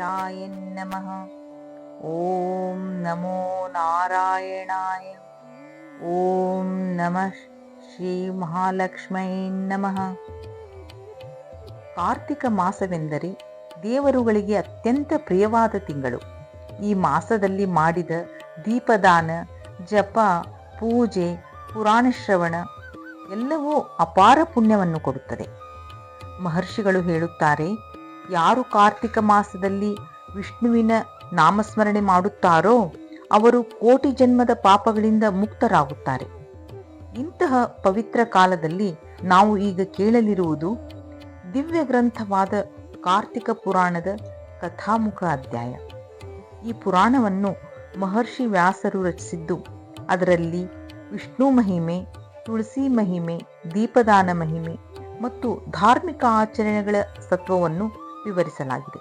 ಗಣೇಶಾಯ ನಮಃ. ಓಂ ನಮೋ ನಾರಾಯಣಾಯ. ಓಂ ನಮಃ ಶ್ರೀ ಮಹಾಲಕ್ಷ್ಮೈ ನಮಃ. ಕಾರ್ತಿಕ ಮಾಸವೆಂದರೆ ದೇವರುಗಳಿಗೆ ಅತ್ಯಂತ ಪ್ರಿಯವಾದ ತಿಂಗಳು. ಈ ಮಾಸದಲ್ಲಿ ಮಾಡಿದ ದೀಪದಾನ, ಜಪ, ಪೂಜೆ, ಪುರಾಣ ಶ್ರವಣ ಎಲ್ಲವೂ ಅಪಾರ ಪುಣ್ಯವನ್ನು ಕೊಡುತ್ತದೆ. ಮಹರ್ಷಿಗಳು ಹೇಳುತ್ತಾರೆ ಯಾರು ಕಾರ್ತಿಕ ಮಾಸದಲ್ಲಿ ವಿಷ್ಣುವಿನ ನಾಮಸ್ಮರಣೆ ಮಾಡುತ್ತಾರೋ ಅವರು ಕೋಟಿ ಜನ್ಮದ ಪಾಪಗಳಿಂದ ಮುಕ್ತರಾಗುತ್ತಾರೆ. ಇಂತಹ ಪವಿತ್ರ ಕಾಲದಲ್ಲಿ ನಾವು ಈಗ ಕೇಳಲಿರುವುದು ದಿವ್ಯ ಗ್ರಂಥವಾದ ಕಾರ್ತಿಕ ಪುರಾಣದ ಕಥಾಮುಖ ಅಧ್ಯಾಯ. ಈ ಪುರಾಣವನ್ನು ಮಹರ್ಷಿ ವ್ಯಾಸರು ರಚಿಸಿದ್ದು, ಅದರಲ್ಲಿ ವಿಷ್ಣು ಮಹಿಮೆ, ತುಳಸಿ ಮಹಿಮೆ, ದೀಪದಾನ ಮಹಿಮೆ ಮತ್ತು ಧಾರ್ಮಿಕ ಆಚರಣೆಗಳ ಸತ್ವವನ್ನು ವಿವರಿಸಲಾಗಿದೆ.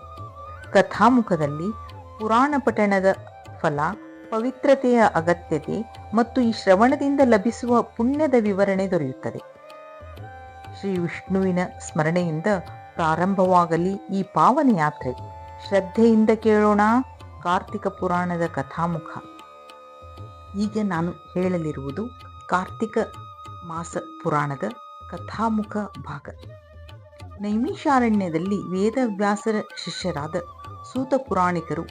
ಕಥಾಮುಖದಲ್ಲಿ ಪುರಾಣ ಪಠಣದ ಫಲ, ಪವಿತ್ರತೆಯ ಅಗತ್ಯತೆ ಮತ್ತು ಈ ಶ್ರವಣದಿಂದ ಲಭಿಸುವ ಪುಣ್ಯದ ವಿವರಣೆ ದೊರೆಯುತ್ತದೆ. ಶ್ರೀ ವಿಷ್ಣುವಿನ ಸ್ಮರಣೆಯಿಂದ ಪ್ರಾರಂಭವಾಗಲಿ ಈ ಪಾವನ ಯಾತ್ರೆ. ಶ್ರದ್ಧೆಯಿಂದ ಕೇಳೋಣ ಕಾರ್ತಿಕ ಪುರಾಣದ ಕಥಾಮುಖ. ಈಗ ನಾನು ಹೇಳಲಿರುವುದು ಕಾರ್ತಿಕ ಮಾಸ ಪುರಾಣದ ಕಥಾಮುಖ ಭಾಗ. ನೈಮಿಷಾರಣ್ಯದಲ್ಲಿ ವೇದವ್ಯಾಸರ ಶಿಷ್ಯರಾದ ಸೂತ ಪುರಾಣಿಕರು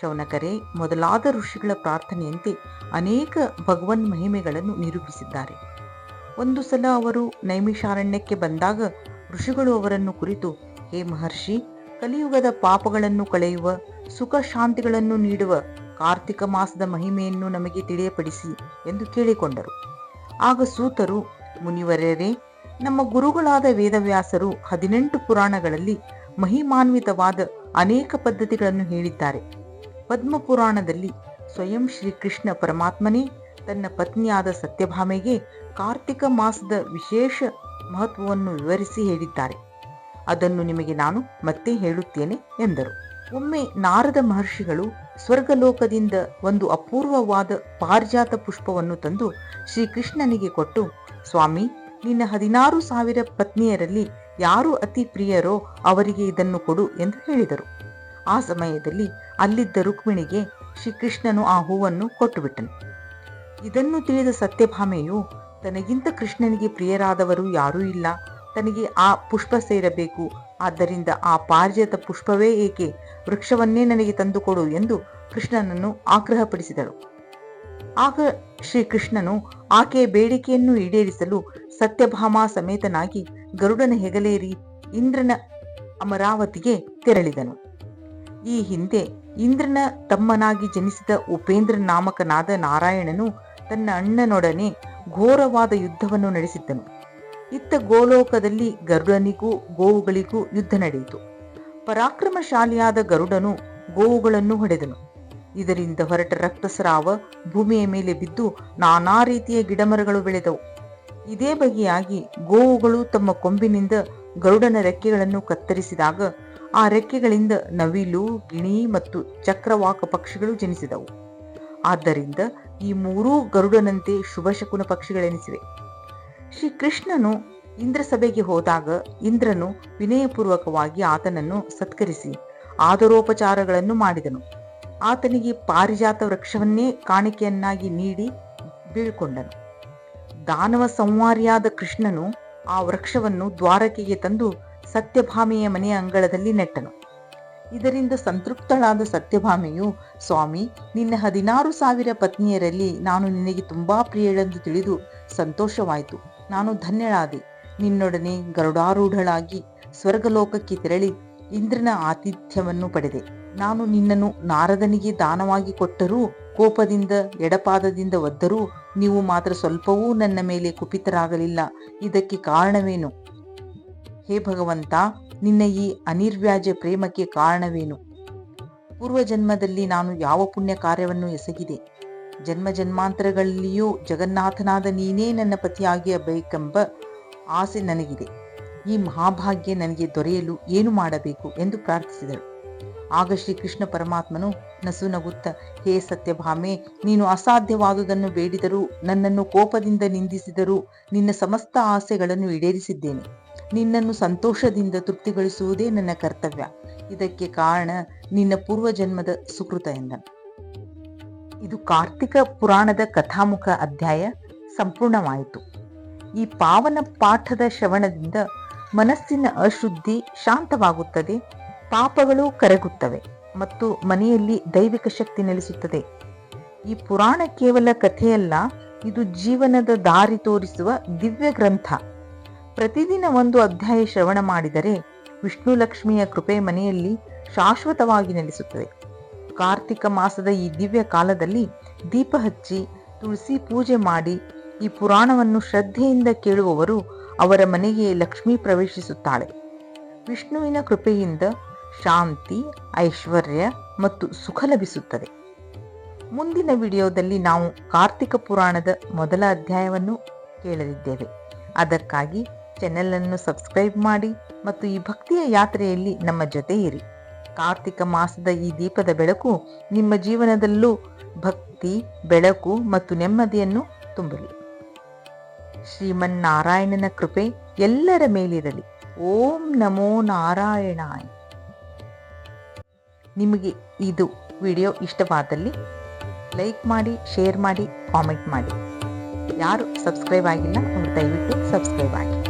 ಶೌನಕರೆ, ಮೊದಲಾದ ಋಷಿಗಳ ಪ್ರಾರ್ಥನೆಯಂತೆ ಅನೇಕ ಭಗವನ್ ಮಹಿಮೆಗಳನ್ನು ನಿರೂಪಿಸಿದ್ದಾರೆ. ಒಂದು ಸಲ ಅವರು ನೈಮಿಷಾರಣ್ಯಕ್ಕೆ ಬಂದಾಗ ಋಷಿಗಳು ಅವರನ್ನು ಕುರಿತು, ಹೇ ಮಹರ್ಷಿ, ಕಲಿಯುಗದ ಪಾಪಗಳನ್ನು ಕಳೆಯುವ, ಸುಖ ಶಾಂತಿಗಳನ್ನು ನೀಡುವ ಕಾರ್ತಿಕ ಮಾಸದ ಮಹಿಮೆಯನ್ನು ನಮಗೆ ತಿಳಿಯಪಡಿಸಿ ಎಂದು ಕೇಳಿಕೊಂಡರು. ಆಗ ಸೂತರು ಮುನಿವರ್ಯರೇ ನಮ್ಮ ಗುರುಗಳಾದ ವೇದವ್ಯಾಸರು ಹದಿನೆಂಟು ಪುರಾಣಗಳಲ್ಲಿ ಮಹಿಮಾನ್ವಿತವಾದ ಅನೇಕ ಪದ್ಧತಿಗಳನ್ನು ಹೇಳಿದ್ದಾರೆ. ಪದ್ಮ ಪುರಾಣದಲ್ಲಿ ಸ್ವಯಂ ಶ್ರೀಕೃಷ್ಣ ಪರಮಾತ್ಮನೇ ತನ್ನ ಪತ್ನಿಯಾದ ಸತ್ಯಭಾಮೆಗೆ ಕಾರ್ತಿಕ ಮಾಸದ ವಿಶೇಷ ಮಹತ್ವವನ್ನು ವಿವರಿಸಿ ಹೇಳಿದ್ದಾರೆ. ಅದನ್ನು ನಿಮಗೆ ನಾನು ಮತ್ತೆ ಹೇಳುತ್ತೇನೆ ಎಂದರು. ಒಮ್ಮೆ ನಾರದ ಮಹರ್ಷಿಗಳು ಸ್ವರ್ಗಲೋಕದಿಂದ ಒಂದು ಅಪೂರ್ವವಾದ ಪಾರಿಜಾತ ಪುಷ್ಪವನ್ನು ತಂದು ಶ್ರೀಕೃಷ್ಣನಿಗೆ ಕೊಟ್ಟು, ಸ್ವಾಮಿ ನಿನ್ನ ಹದಿನಾರು ಸಾವಿರ ಪತ್ನಿಯರಲ್ಲಿ ಯಾರು ಅತಿ ಪ್ರಿಯರೋ ಅವರಿಗೆ ಇದನ್ನು ಕೊಡು ಎಂದು ಹೇಳಿದರು. ಆ ಸಮಯದಲ್ಲಿ ಅಲ್ಲಿದ್ದ ರುಕ್ಮಿಣಿಗೆ ಶ್ರೀಕೃಷ್ಣನು ಆ ಹೂವನ್ನು ಕೊಟ್ಟುಬಿಟ್ಟನು. ಇದನ್ನು ತಿಳಿದ ಸತ್ಯಭಾಮೆಯು, ತನಗಿಂತ ಕೃಷ್ಣನಿಗೆ ಪ್ರಿಯರಾದವರು ಯಾರೂ ಇಲ್ಲ. ತನಗೆ ಆ ಪುಷ್ಪ ಸೇರಬೇಕು. ಆದ್ದರಿಂದ ಆ ಪಾರಿಜಾತ ಪುಷ್ಪವೇ ಏಕೆ? ವೃಕ್ಷವನ್ನೇ ನನಗೆ ತಂದುಕೊಡು ಎಂದು ಕೃಷ್ಣನನ್ನು ಆಗ್ರಹಪಡಿಸಿದಳು. ಆಗ ಶ್ರೀಕೃಷ್ಣನು ಆಕೆಯ ಬೇಡಿಕೆಯನ್ನು ಈಡೇರಿಸಲು ಸತ್ಯಭಾಮ ಸಮೇತನಾಗಿ ಗರುಡನ ಹೆಗಲೇರಿ ಇಂದ್ರನ ಅಮರಾವತಿಗೆ ತೆರಳಿದನು. ಈ ಹಿಂದೆ ಇಂದ್ರನ ತಮ್ಮನಾಗಿ ಜನಿಸಿದ ಉಪೇಂದ್ರ ನಾಮಕನಾದ ನಾರಾಯಣನು ತನ್ನ ಅಣ್ಣನೊಡನೆ ಘೋರವಾದ ಯುದ್ಧವನ್ನು ನಡೆಸಿದ್ದನು. ಇತ್ತ ಗೋಲೋಕದಲ್ಲಿ ಗರುಡನಿಗೂ ಗೋವುಗಳಿಗೂ ಯುದ್ಧ ನಡೆಯಿತು. ಪರಾಕ್ರಮಶಾಲಿಯಾದ ಗರುಡನು ಗೋವುಗಳನ್ನು ಹೊಡೆದನು. ಇದರಿಂದ ಹೊರಟ ರಕ್ತಸ್ರಾವ ಭೂಮಿಯ ಮೇಲೆ ಬಿದ್ದು ನಾನಾ ರೀತಿಯ ಗಿಡಮರಗಳು ಬೆಳೆದವು. ಇದೇ ಬಗೆಯಾಗಿ ಗೋವುಗಳು ತಮ್ಮ ಕೊಂಬಿನಿಂದ ಗರುಡನ ರೆಕ್ಕೆಗಳನ್ನು ಕತ್ತರಿಸಿದಾಗ ಆ ರೆಕ್ಕೆಗಳಿಂದ ನವಿಲು, ಗಿಣಿ ಮತ್ತು ಚಕ್ರವಾಕ ಪಕ್ಷಿಗಳು ಜನಿಸಿದವು. ಆದ್ದರಿಂದ ಈ ಮೂರೂ ಗರುಡನಂತೆ ಶುಭಶಕುನ ಪಕ್ಷಿಗಳೆನಿಸಿವೆ. ಶ್ರೀಕೃಷ್ಣನು ಇಂದ್ರ ಸಭೆಗೆ ಹೋದಾಗ ಇಂದ್ರನು ವಿನಯಪೂರ್ವಕವಾಗಿ ಆತನನ್ನು ಸತ್ಕರಿಸಿ ಆದರೋಪಚಾರಗಳನ್ನು ಮಾಡಿದನು. ಆತನಿಗೆ ಪಾರಿಜಾತ ವೃಕ್ಷವನ್ನೇ ಕಾಣಿಕೆಯನ್ನಾಗಿ ನೀಡಿ ಬೀಳ್ಕೊಂಡನು. ದಾನವ ಸಂವಾರಿಯಾದ ಕೃಷ್ಣನು ಆ ವೃಕ್ಷವನ್ನು ದ್ವಾರಕೆಗೆ ತಂದು ಸತ್ಯಭಾಮೆಯ ಮನೆಯ ಅಂಗಳದಲ್ಲಿ ನೆಟ್ಟನು. ಇದರಿಂದ ಸಂತೃಪ್ತಳಾದ ಸತ್ಯಭಾಮೆಯು, ಸ್ವಾಮಿ, ನಿನ್ನ ಹದಿನಾರು ಸಾವಿರ ಪತ್ನಿಯರಲ್ಲಿ ನಾನು ನಿನಗೆ ತುಂಬಾ ಪ್ರಿಯಳೆಂದು ತಿಳಿದು ಸಂತೋಷವಾಯಿತು. ನಾನು ಧನ್ಯಳಾದೆ. ನಿನ್ನೊಡನೆ ಗರುಡಾರೂಢಳಾಗಿ ಸ್ವರ್ಗಲೋಕಕ್ಕೆ ತೆರಳಿ ಇಂದ್ರನ ಆತಿಥ್ಯವನ್ನು ಪಡೆದೆ. ನಾನು ನಿನ್ನನ್ನು ನಾರದನಿಗೆ ದಾನವಾಗಿ ಕೊಟ್ಟರೂ, ಕೋಪದಿಂದ, ಎಡಪಾದದಿಂದ ಒದ್ದರೂ, ನೀವು ಮಾತ್ರ ಸ್ವಲ್ಪವೂ ನನ್ನ ಮೇಲೆ ಕುಪಿತರಾಗಲಿಲ್ಲ. ಇದಕ್ಕೆ ಕಾರಣವೇನು? ಹೇ ಭಗವಂತ, ನಿನ್ನ ಈ ಅನಿರ್ವ್ಯಾಜ ಪ್ರೇಮಕ್ಕೆ ಕಾರಣವೇನು? ಪೂರ್ವಜನ್ಮದಲ್ಲಿ ನಾನು ಯಾವ ಪುಣ್ಯ ಕಾರ್ಯವನ್ನು ಎಸಗಿದೆ? ಜನ್ಮ ಜನ್ಮಾಂತರಗಳಲ್ಲಿಯೂ ಜಗನ್ನಾಥನಾದ ನೀನೇ ನನ್ನ ಪತಿಯಾಗಿರಬೇಕೆಂಬ ಆಸೆ ನನಗಿದೆ. ಈ ಮಹಾಭಾಗ್ಯ ನನಗೆ ದೊರೆಯಲು ಏನು ಮಾಡಬೇಕು ಎಂದು ಪ್ರಾರ್ಥಿಸಿದಳು. ಆಗ ಶ್ರೀಕೃಷ್ಣ ಪರಮಾತ್ಮನು ನಸು ನಗುತ್ತ, ಹೇ ಸತ್ಯಭಾಮೆ, ನೀನು ಅಸಾಧ್ಯವಾದುದನ್ನು ಬೇಡಿದರೂ, ನನ್ನನ್ನು ಕೋಪದಿಂದ ನಿಂದಿಸಿದರೂ ನಿನ್ನ ಸಮಸ್ತ ಆಸೆಗಳನ್ನು ಈಡೇರಿಸಿದ್ದೇನೆ. ನಿನ್ನನ್ನು ಸಂತೋಷದಿಂದ ತೃಪ್ತಿಗೊಳಿಸುವುದೇ ನನ್ನ ಕರ್ತವ್ಯ. ಇದಕ್ಕೆ ಕಾರಣ ನಿನ್ನ ಪೂರ್ವಜನ್ಮದ ಸುಕೃತ ಎಂದನು. ಇದು ಕಾರ್ತಿಕ ಪುರಾಣದ ಕಥಾಮುಖ ಅಧ್ಯಾಯ ಸಂಪೂರ್ಣವಾಯಿತು. ಈ ಪಾವನ ಪಾಠದ ಶ್ರವಣದಿಂದ ಮನಸ್ಸಿನ ಅಶುದ್ಧಿ ಶಾಂತವಾಗುತ್ತದೆ. ಪಾಪಗಳು ಕರಗುತ್ತವೆ ಮತ್ತು ಮನೆಯಲ್ಲಿ ದೈವಿಕ ಶಕ್ತಿ ನೆಲೆಸುತ್ತದೆ. ಈ ಪುರಾಣ ಕೇವಲ ಕಥೆಯಲ್ಲ, ಇದು ಜೀವನದ ದಾರಿ ತೋರಿಸುವ ದಿವ್ಯ ಗ್ರಂಥ. ಪ್ರತಿದಿನ ಒಂದು ಅಧ್ಯಾಯ ಶ್ರವಣ ಮಾಡಿದರೆ ವಿಷ್ಣು ಲಕ್ಷ್ಮಿಯ ಕೃಪೆ ಮನೆಯಲ್ಲಿ ಶಾಶ್ವತವಾಗಿ ನೆಲೆಸುತ್ತದೆ. ಕಾರ್ತಿಕ ಮಾಸದ ಈ ದಿವ್ಯ ಕಾಲದಲ್ಲಿ ದೀಪ ಹಚ್ಚಿ ತುಳಸಿ ಪೂಜೆ ಮಾಡಿ ಈ ಪುರಾಣವನ್ನು ಶ್ರದ್ಧೆಯಿಂದ ಕೇಳುವವರು ಅವರ ಮನೆಗೆ ಲಕ್ಷ್ಮಿ ಪ್ರವೇಶಿಸುತ್ತಾಳೆ. ವಿಷ್ಣುವಿನ ಕೃಪೆಯಿಂದ ಶಾಂತಿ, ಐಶ್ವರ್ಯ ಮತ್ತು ಸುಖ ಲಭಿಸುತ್ತದೆ. ಮುಂದಿನ ವಿಡಿಯೋದಲ್ಲಿ ನಾವು ಕಾರ್ತಿಕ ಪುರಾಣದ ಮೊದಲ ಅಧ್ಯಾಯವನ್ನು ಕೇಳಲಿದ್ದೇವೆ. ಅದಕ್ಕಾಗಿ ಚಾನೆಲ್ ಅನ್ನು ಸಬ್ಸ್ಕ್ರೈಬ್ ಮಾಡಿ ಮತ್ತು ಈ ಭಕ್ತಿಯ ಯಾತ್ರೆಯಲ್ಲಿ ನಮ್ಮ ಜೊತೆ ಇರಿ. ಕಾರ್ತಿಕ ಮಾಸದ ಈ ದೀಪದ ಬೆಳಕು ನಿಮ್ಮ ಜೀವನದಲ್ಲೂ ಭಕ್ತಿ, ಬೆಳಕು ಮತ್ತು ನೆಮ್ಮದಿಯನ್ನು ತುಂಬಲಿ. ಶ್ರೀಮನ್ನಾರಾಯಣನ ಕೃಪೆ ಎಲ್ಲರ ಮೇಲಿರಲಿ. ಓಂ ನಮೋ ನಾರಾಯಣಾಯ. ನಿಮಗೆ ಇದು ವಿಡಿಯೋ ಇಷ್ಟವಾದಲ್ಲಿ ಲೈಕ್ ಮಾಡಿ, ಶೇರ್ ಮಾಡಿ, ಕಾಮೆಂಟ್ ಮಾಡಿ. ಯಾರು ಸಬ್ಸ್ಕ್ರೈಬ್ ಆಗಿಲ್ಲ ಅವರು ದಯವಿಟ್ಟು ಸಬ್ಸ್ಕ್ರೈಬ್ ಆಗಿ.